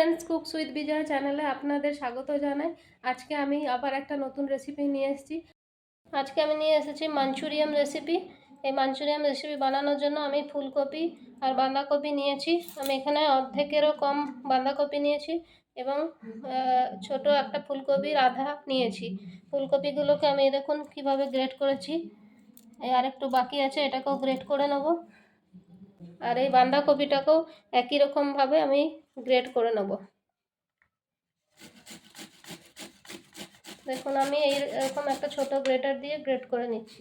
Friends cook সুইথ বিজয় চ্যানেলে আপনাদের স্বাগত জানাই। আজকে আমি আবার একটা নতুন রেসিপি নিয়ে এসেছি। আজকে আমি নিয়ে এসেছি মাঞ্চুরিয়াম রেসিপি এই মাঞ্চুরিয়াম রেসিপি বানানোর জন্য আমি ফুলকপি আর বাঁধাকপি নিয়েছি। আমি এখানে অর্ধেকেরও কম বাঁধাকপি নিয়েছি এবং ছোট একটা ফুলকপির আধা নিয়েছি। ফুলকপিগুলোকে আমি দেখুন কীভাবে গ্রেট করেছি। এই আরেকটু বাকি আছে, এটাকেও গ্রেট করে নেব। আর এই বাঁধাকপিটাকেও একই রকমভাবে আমি গ্রেট করে নেব। দেখুন, আমি এই এরকম একটা ছোট গ্রেটার দিয়ে গ্রেট করে নিচ্ছি।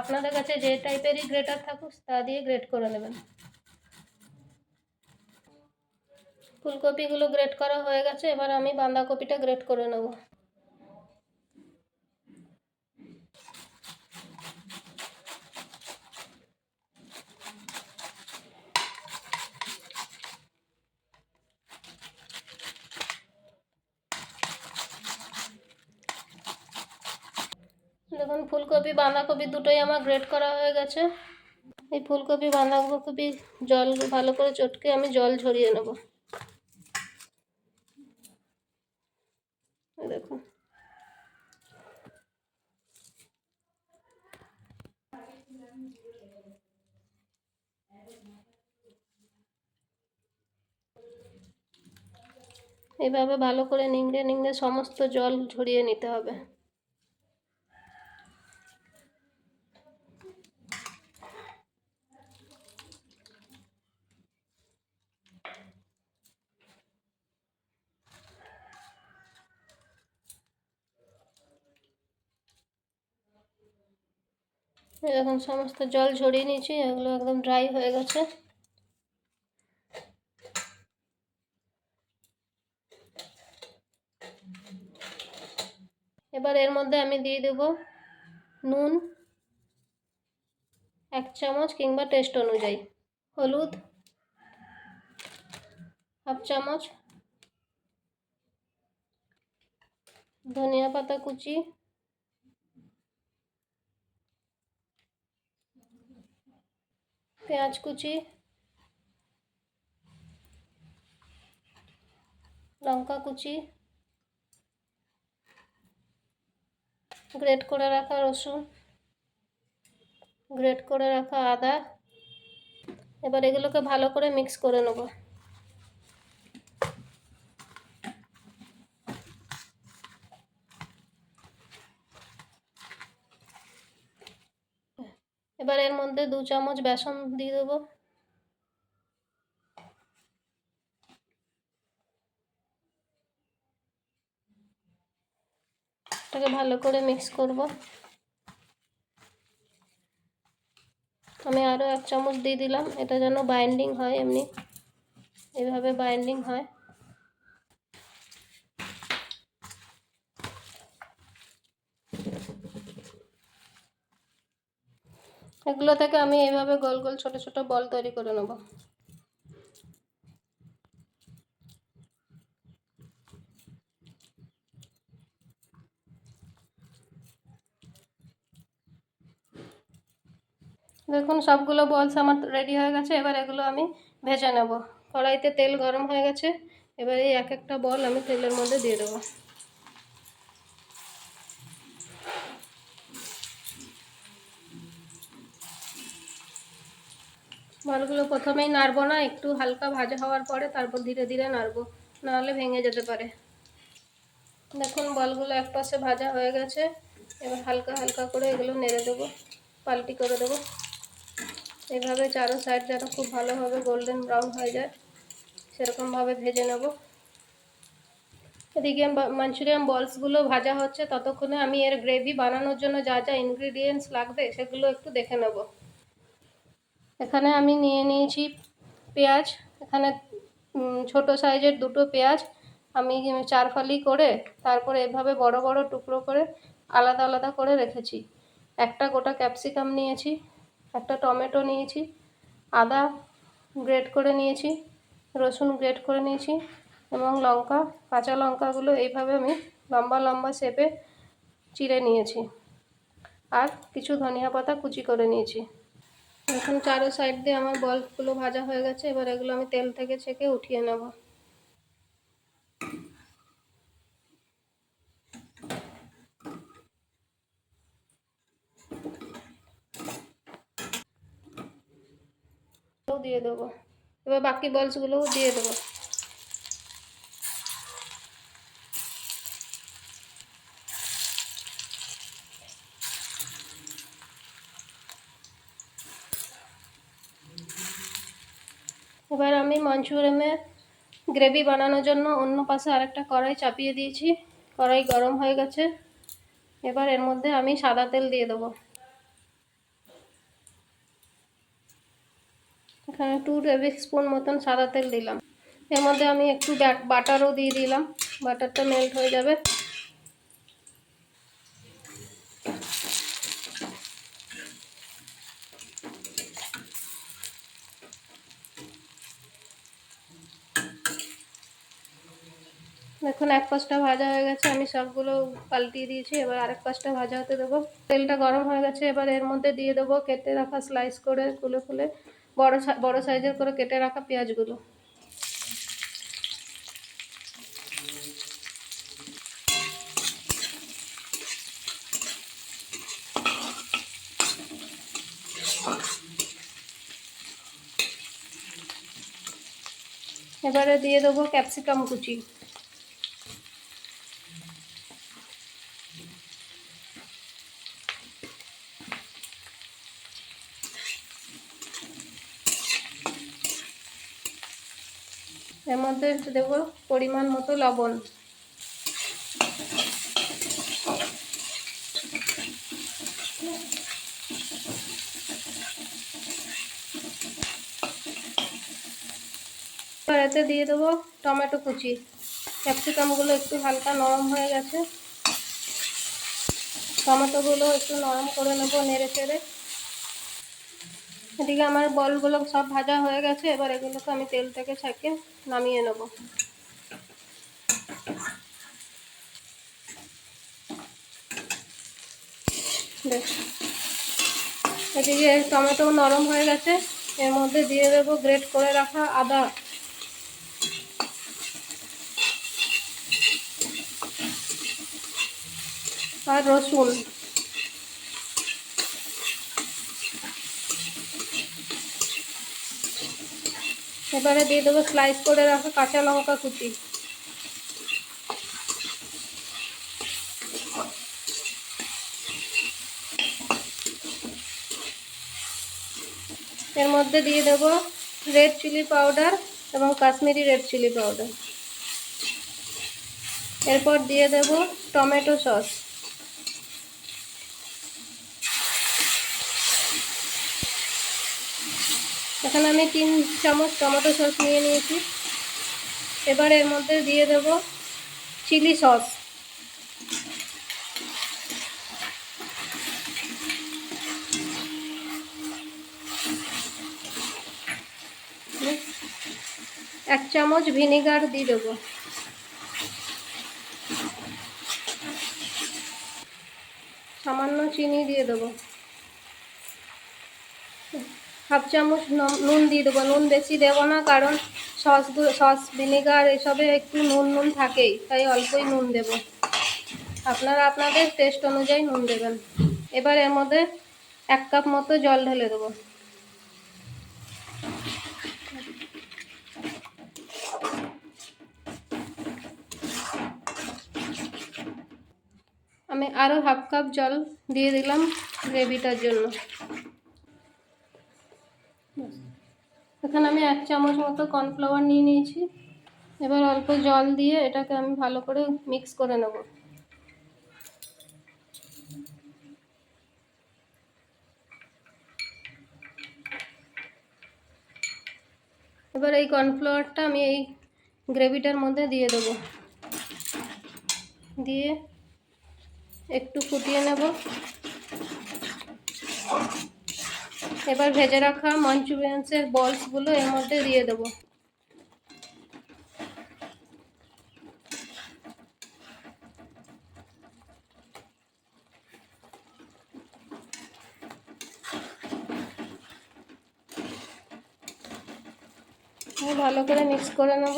আপনাদের কাছে যে টাইপেরই গ্রেটার থাকুক, তা দিয়ে গ্রেট করে নেবেন। ফুলকপিগুলো গ্রেট করা হয়ে গেছে, এবার আমি বাঁধাকপিটা গ্রেট করে নেব। দেখুন ফুলকপি, বাঁধাকপি দুটোই আমার গ্রেট করা হয়ে গেছে। এই ফুলকপি, বাঁধাকপি জল ভালো করে চটকে আমি জল ঝরিয়ে নেব। দেখুন। এইভাবে ভালো করে নিংড়ে নিংড়ে সমস্ত জল ঝরিয়ে নিতে হবে। দেখুন সমস্ত জল ঝরিয়ে নিয়েছি, এগুলো একদম ড্রাই হয়ে গেছে। এবার এর মধ্যে আমি দিয়ে দেব নুন, এক চামচ কিংবা টেস্ট অনুযায়ী। হলুদ, হাফ চামচ, ধনিয়া পাতা কুচি পেঁয়াজ কুচি, লঙ্কা কুচি, গ্রেট করে রাখা রসুন, গ্রেট করে রাখা আদা। এবার এগুলোকে ভালো করে মিক্স করে নেব। এবার এর মধ্যে দু চামচ বেসন দিয়ে দেবো। এটাকে ভালো করে মিক্স করব। আমি আরও এক চামচ দিয়ে দিলাম, এটা যেন বাইন্ডিং হয় এমনি। এভাবে বাইন্ডিং হয়। এগুলো থেকে আমি এইভাবে গোল গোল ছোট ছোট বল তৈরি করে নেব। দেখুন, সবগুলো বলস আমার রেডি হয়ে গেছে। এবার এগুলো আমি ভেজে নেব। কড়াইতে তেল গরম হয়ে গেছে। এবার এই এক একটা বল আমি তেলের মধ্যে দিয়ে দেবো। বলগুলো প্রথমেই নাড়বো না, একটু হালকা ভাজা হওয়ার পরে তারপর ধীরে ধীরে নাড়বো, নাহলে ভেঙে যেতে পারে। দেখুন, বলগুলো এক পাশে ভাজা হয়ে গেছে, এবার হালকা হালকা করে এগুলো নেড়ে দেবো, পাল্টি করে দেবো। এভাবে চারো সাইড যেন খুব ভালোভাবে গোল্ডেন ব্রাউন হয়ে যায়, সেরকমভাবে ভেজে নেব। এদিকে মাঞ্চুরিয়ান বলসগুলো ভাজা হচ্ছে, ততক্ষণে আমি এর গ্রেভি বানানোর জন্য যা যা ইনগ্রিডিয়েন্টস লাগবে সেগুলো একটু দেখে নেব। এখানে আমি নিয়ে নিয়েছি পেঁয়াজ। এখানে ছোট সাইজের দুটো পেঁয়াজ। আমি চার ফালি করে তারপরে এভাবে বড় বড় টুকরো করে আলাদা আলাদা করে রেখেছি। একটা গোটা ক্যাপসিকাম নিয়েছি, একটা টমেটো নিয়েছি, আদা গ্রেট করে নিয়েছি, রসুন গ্রেট করে নিয়েছি এবং লঙ্কা, কাঁচা লঙ্কাগুলো এইভাবে আমি লম্বা লম্বা শেপে চিড়ে নিয়েছি। আর কিছু ধনিয়া পাতা কুচি করে নিয়েছি। এখন চারো সাইড দিয়ে আমার বলগুলো ভাজা হয়ে গেছে, এবার এগুলো আমি তেল থেকে ছেঁকে উঠিয়ে নেব। দিয়ে দেবো। এবার বাকি বলসগুলোও দিয়ে দেবো। এবার আমি মাঞ্চুরিয়ামের গ্রেভি বানানোর জন্য অন্য পাশে আরেকটা কড়াই চাপিয়ে দিয়েছি। কড়াই গরম হয়ে গেছে। এবার এর মধ্যে আমি সাদা তেল দিয়ে দেবো। এখানে টু টেবিল স্পুন মতন সাদা তেল দিলাম। এর মধ্যে আমি একটু বাটারও দিয়ে দিলাম। বাটারটা মেল্ট হয়ে যাবে। দেখুন এক পাশটা ভাজা হয়ে গেছে, আমি সবগুলো পাল্টিয়ে দিয়েছি, এবার আরেক পাশটা ভাজা হতে দেবো। তেলটা গরম হয়ে গেছে, এবার এর মধ্যে দিয়ে দেবো কেটে রাখা স্লাইস করে ফুলে ফুলে বড় বড় সাইজের করে কেটে রাখা পেঁয়াজগুলো। এবারে দিয়ে দেবো ক্যাপসিকাম কুচি। এর মধ্যে দেবো পরিমাণ মতো লবণ। এতে দিয়ে দেবো টমেটো কুচি। ক্যাপসিকামগুলো একটু হালকা নরম হয়ে গেছে। টমেটোগুলো একটু নরম করে নেব নেড়ে চেড়ে। এদিকে আমার বলগুলো সব ভাজা হয়ে গেছে, এবার এগুলোকে আমি তেল থেকে ছাঁকে নামিয়ে নেব। এদিকে টমেটো নরম হয়ে গেছে, এর মধ্যে দিয়ে দেবো গ্রেট করে রাখা আদা। আর রসুন। এবারে দিয়ে দেবো স্লাইস করে রাখা কাঁচা লঙ্কা কুচি। এর মধ্যে দিয়ে দেবো রেড চিলি পাউডার এবং কাশ্মীরি রেড চিলি পাউডার এরপর দিয়ে দেব টমেটো সস এখানে আমি তিন চামচ টমেটো সস নিয়ে নিয়েছি। এবার এর মধ্যে দিয়ে দেব চিলি সস। এক চামচ ভিনিগার দিয়ে দেবো। সামান্য চিনি দিয়ে দেবো। হাফ চামচ নুন দিয়ে দেবো। নুন বেশি দেবো না, কারণ সসগুলো সস ভিনেগার এসবে একটু নুন নুন থাকেই, তাই অল্পই নুন দেব। আপনারা আপনাদের টেস্ট অনুযায়ী নুন দেবেন। এবার এর মধ্যে এক কাপ মতো জল ঢেলে দেবো। আমি আরও হাফ কাপ জল দিয়ে দিলাম গ্রেভিটার জন্য। এখানে আমি এক চামচ মতো কর্নফ্লাওয়ার নিয়ে নিয়েছি। এবার অল্প জল দিয়ে এটাকে আমি ভালো করে মিক্স করে নেব। এবার এই কর্নফ্লাওয়ারটা আমি এই গ্রেভিটার মধ্যে দিয়ে দেবো। দিয়ে একটু ফুটিয়ে নেব। এবার ভেজে রাখা মঞ্চুরিয়ান্সের বলসগুলো এর মধ্যে দিয়ে দেবো। ভালো করে মিক্স করে নেব।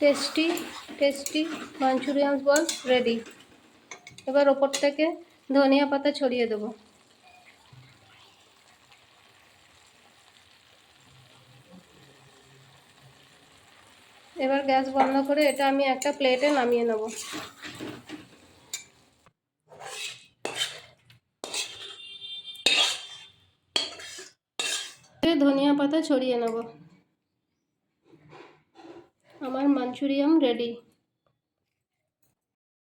Tasty tasty Manchurian ball ready এবার ওপর থেকে ধনিয়া পাতা ছড়িয়ে দেবো। এবার গ্যাস বন্ধ করে এটা আমি একটা প্লেটে নামিয়ে নেব। ধনিয়া পাতা ছড়িয়ে নেব। আমার মাঞ্চুরিয়াম রেডি